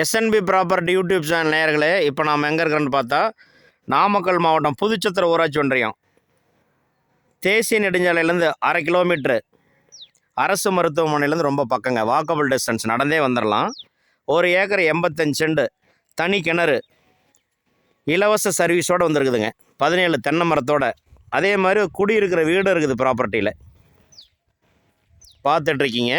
SNP property YouTube channel நேயர்களே இப்போ நாம் எங்கே இருக்கிறோன்னு பார்த்தா நாமக்கல் மாவட்டம் புதுச்சத்திர ஊராட்சி ஒன்றியம். தேசிய நெடுஞ்சாலையிலேருந்து அரை கிலோமீட்ரு அரசு மருத்துவமனையிலேருந்து ரொம்ப பக்கங்க. வாக்கபிள் டிஸ்டன்ஸ் நடந்தே வந்துடலாம் ஒரு ஏக்கர் எண்பத்தஞ்சு செண்டு தனி கிணறு இலவச சர்வீஸோடு வந்திருக்குதுங்க. பதினேழு தென்னை மரத்தோட. அதே மாதிரி குடியிருக்கிற வீடு இருக்குது ப்ராப்பர்ட்டியில் பார்த்துட்ருக்கீங்க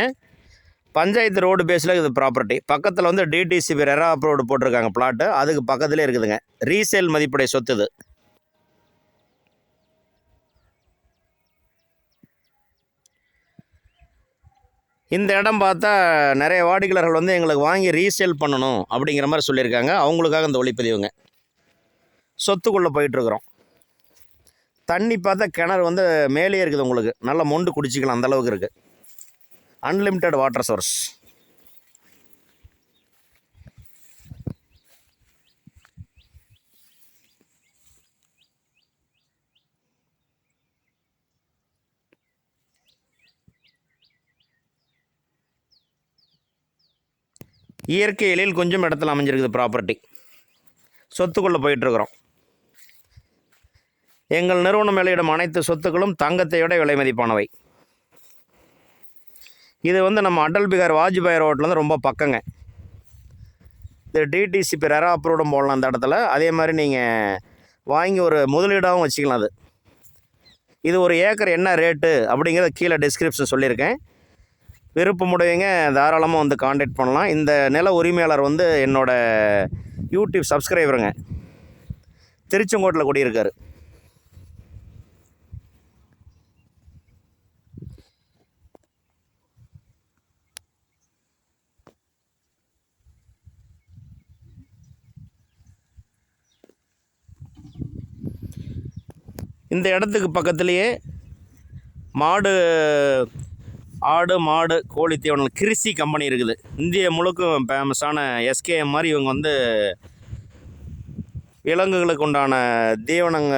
பஞ்சாயத்து ரோடு பேஸில் இருக்குது ப்ராப்பர்ட்டி பக்கத்தில் வந்து டிடிசிபி ரெரா அப்ரோடு போட்டிருக்காங்க பிளாட்டு அதுக்கு பக்கத்துலேயே இருக்குதுங்க. ரீசேல் மதிப்புடைய சொத்து இது. இந்த இடம் பார்த்தா நிறைய வாடிக்கையாளர்கள் வந்து எங்களுக்கு வாங்கி ரீசேல் பண்ணணும் அப்படிங்கிற மாதிரி சொல்லியிருக்காங்க. அவங்களுக்காக இந்த ஒளிப்பதிவுங்க. சொத்துக்குள்ளே போயிட்டுருக்குறோம். தண்ணி பார்த்தா கிணறு வந்து மேலேயே இருக்குது உங்களுக்கு. நல்லா மொண்டு குடிச்சிக்கலாம் அந்த அளவுக்கு இருக்குது அன்லிமிட்டெட் வாட்டர் சோர்ஸ் இயற்கை எழில் கொஞ்சம் இடத்துல அமைஞ்சிருக்குது ப்ராப்பர்ட்டி சொத்துக்குள்ளே போயிட்டுருக்குறோம். எங்கள் நிறுவனம் வெளியிடும் அனைத்து சொத்துக்களும் தங்கத்தை விட விலை மதிப்பானவை. இது வந்து நம்ம அடல் பிகார் வாஜ்பாய் ரோட்லேருந்து ரொம்ப பக்கங்க. இது டிடிசிபி ரெரா அப்ரூவ்டும் போடலாம் அந்த இடத்துல. அதே மாதிரி நீங்கள் வாங்கி ஒரு முதலீடாகவும் வச்சுக்கலாம் அது. இது ஒரு ஏக்கர் என்ன ரேட்டு அப்படிங்கிறத கீழே டிஸ்கிரிப்ஷன் சொல்லியிருக்கேன். விருப்பமுடையவங்க தாராளமாக வந்து காண்டாக்ட் பண்ணலாம். இந்த நில உரிமையாளர் வந்து என்னோடய யூடியூப் சப்ஸ்கிரைபருங்க திருச்செங்கோட்டில் குடியிருக்காரு. இந்த இடத்துக்கு பக்கத்துலேயே மாடு ஆடு மாடு கோழி தீவனம் கிருஷி கம்பெனி இருக்குது. இந்திய முழுக்கும் ஃபேமஸான எஸ்கேஎம் மாதிரி இவங்க வந்து விலங்குகளுக்கு உண்டான தீவனங்க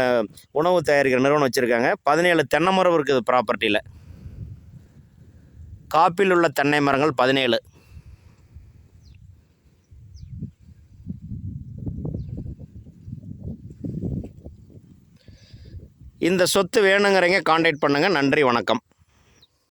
உணவு தயாரிக்கிற நிறுவனம் வச்சுருக்காங்க. பதினேழு தென்னை மரம் இருக்குது ப்ராப்பர்ட்டியில் காப்பில் உள்ள தென்னை மரங்கள் பதினேழு. இந்த சொத்து வேணுங்கிறவங்க காண்டாக்ட் பண்ணுங்கள் நன்றி வணக்கம்.